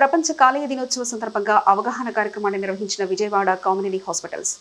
ప్రపంచ కాలేయ దినోత్సవ సందర్భంగా అవగాహన కార్యక్రమాన్ని నిర్వహించిన Vijayawada Kamineni hospitals.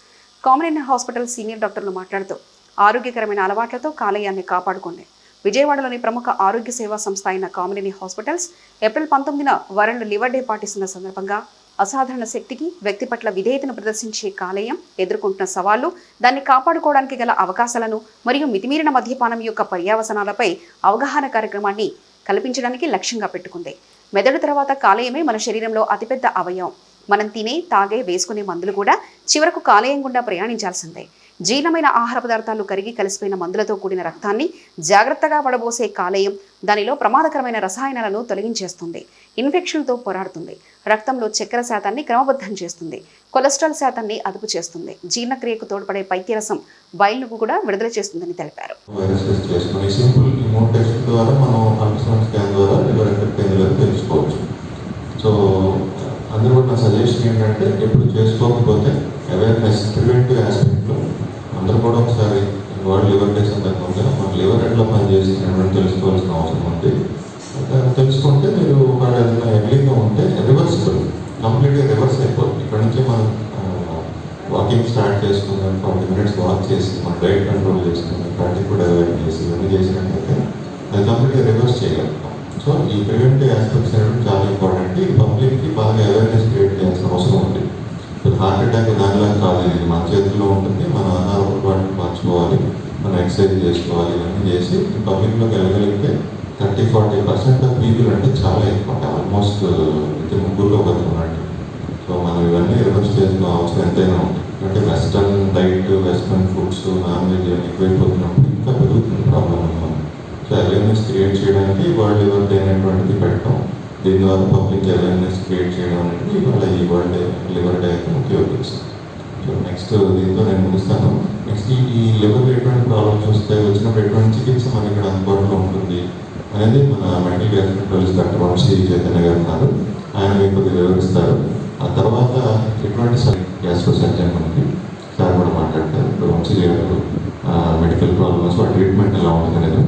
Kamineni hospital senior డాక్టర్లు మాట్లాడుతూ ఆరోగ్యకరమైన అలవాట్లతో కాలేయాన్ని కాపాడుకోండి. విజయవాడలోని ప్రముఖ ఆరోగ్య సేవా సంస్థ అయిన కామినిటీ హాస్పిటల్స్ ఏప్రిల్ పంతొమ్మిదిన వరల్డ్ లివర్ డే పాటిస్తున్న సందర్భంగా అసాధారణ శక్తికి వ్యక్తి పట్ల విధేయతను ప్రదర్శించే కాలేయం ఎదుర్కొంటున్న సవాళ్ళు దాన్ని కాపాడుకోవడానికి గల అవకాశాలను మరియు మితిమీరిన మద్యపానం యొక్క పర్యావసనాలపై అవగాహన కార్యక్రమాన్ని కల్పించడానికి లక్ష్యంగా పెట్టుకుంది. మెదడు తర్వాత కాలేయమే మన శరీరంలో అతిపెద్ద అవయవం. మనం తినే తాగే వేసుకునే మందులు కూడా చివరకు కాలేయం గుండా ప్రయాణించాల్సిందే. జీర్ణమైన ఆహార పదార్థాలు కరిగి కలిసిపోయిన మందులతో కూడిన రక్తాన్ని జాగ్రత్తగా పడబోసే కాలేయం దానిలో ప్రమాదకరమైన రసాయనాలను తొలగించేస్తుంది. ఇన్ఫెక్షన్తో పోరాడుతుంది. రక్తంలో చక్కెర శాతాన్ని క్రమబద్ధం చేస్తుంది. కొలెస్ట్రాల్ శాతాన్ని అదుపు చేస్తుంది. జీర్ణక్రియకు తోడ్పడే పైత్యరసం బయలును కూడా విడుదల చేస్తుందని తెలిపారు. సో అందరూ కూడా నా సజెషన్ ఏంటంటే ఎప్పుడు చేసుకోకపోతే అవేర్నెస్ ప్రివెంటివ్ ఆస్పెక్ట్లో అందరూ కూడా ఒకసారి వరల్డ్ లివర్ డే సందర్భంగా మన లివర్ ఎట్లా పనిచేసినటువంటి తెలుసుకోవాల్సిన అవసరం ఉంది. తెలుసుకుంటే మీరు ఒకవేళ ఏదైనా ఎర్లీగా ఉంటే రివర్సిబుల్ కంప్లీట్గా రివర్స్ అయిపోతుంది. ఇక్కడ నుంచి మనం వాకింగ్ స్టార్ట్ చేసుకుందాం ట్వంటీ మినిట్స్ వాక్ చేసి మన డైట్ కంట్రోల్ చేసుకుని ఫ్యాటీ కూడా అవాయిడ్ చేసి ఇవన్నీ చేసినట్లయితే అది కంప్లీట్గా రివర్స్ చేయగలుగుతాం. సో ఈ ప్రివెంటివ్ ఆస్పెక్ట్స్ అనేవి చాలా ఇంపార్టెంట్ ఈ పబ్లిక్కి బాగా అవేర్నెస్ క్రియేట్ చేయాల్సిన అవసరం ఉంది. ఇప్పుడు హార్ట్ అటాక్ దానిలా కాదు ఇది మన చేతిలో ఉంటుంది మన ఆహార అలవాట్లు మార్చుకోవాలి మనం ఎక్సర్సైజ్ చేసుకోవాలి ఇవన్నీ చేసి పబ్లిక్లోకి వెళ్ళగలిగితే thirty forty percent of people అంటే చాలా ఎక్కువ ఆల్మోస్ట్ ఇది ముగ్గురులో ఒకరు ఉన్నట్టు సో మనం ఇవన్నీ రివర్స్ చేసిన అవసరం ఎంతైనా ఉంది. అంటే western diet western foods non veg ఎక్కువైపోతున్నప్పుడు ఇంకా పెరుగుతుంది ప్రాబ్లం మనం సో అవేర్నెస్ క్రియేట్ చేయడానికి వరల్డ్ లెవెల్ అయినటువంటిది పెట్టడం దీని ద్వారా పబ్లిక్ అవేర్నెస్ క్రియేట్ చేయడం అనేది ఇవాళ ఈ వరల్డ్ లివర్ డే అయితే ముఖ్య సో నెక్స్ట్ దీంతో నేను ముగిస్తాను. నెక్స్ట్ ఈ లివర్ ఎటువంటి ప్రాబ్లమ్స్ వస్తే వచ్చినప్పుడు ఎటువంటి చికిత్స మన ఇక్కడ అందుబాటులో ఉంటుంది అనేది మన medical gastroenterologist doctor Vamsi Chaitanya గారు ఉన్నారు. ఆయన మీకు కొద్దిగా వివరిస్తారు. ఆ తర్వాత ఎటువంటి గ్యాస్ట్రో సర్జన్ మనకి సార్ కూడా మాట్లాడతారు. ఇప్పుడు వంశీ గారు మెడికల్ ప్రాబ్లమ్స్ ట్రీట్మెంట్ ఎలా ఉంటుంది అనేది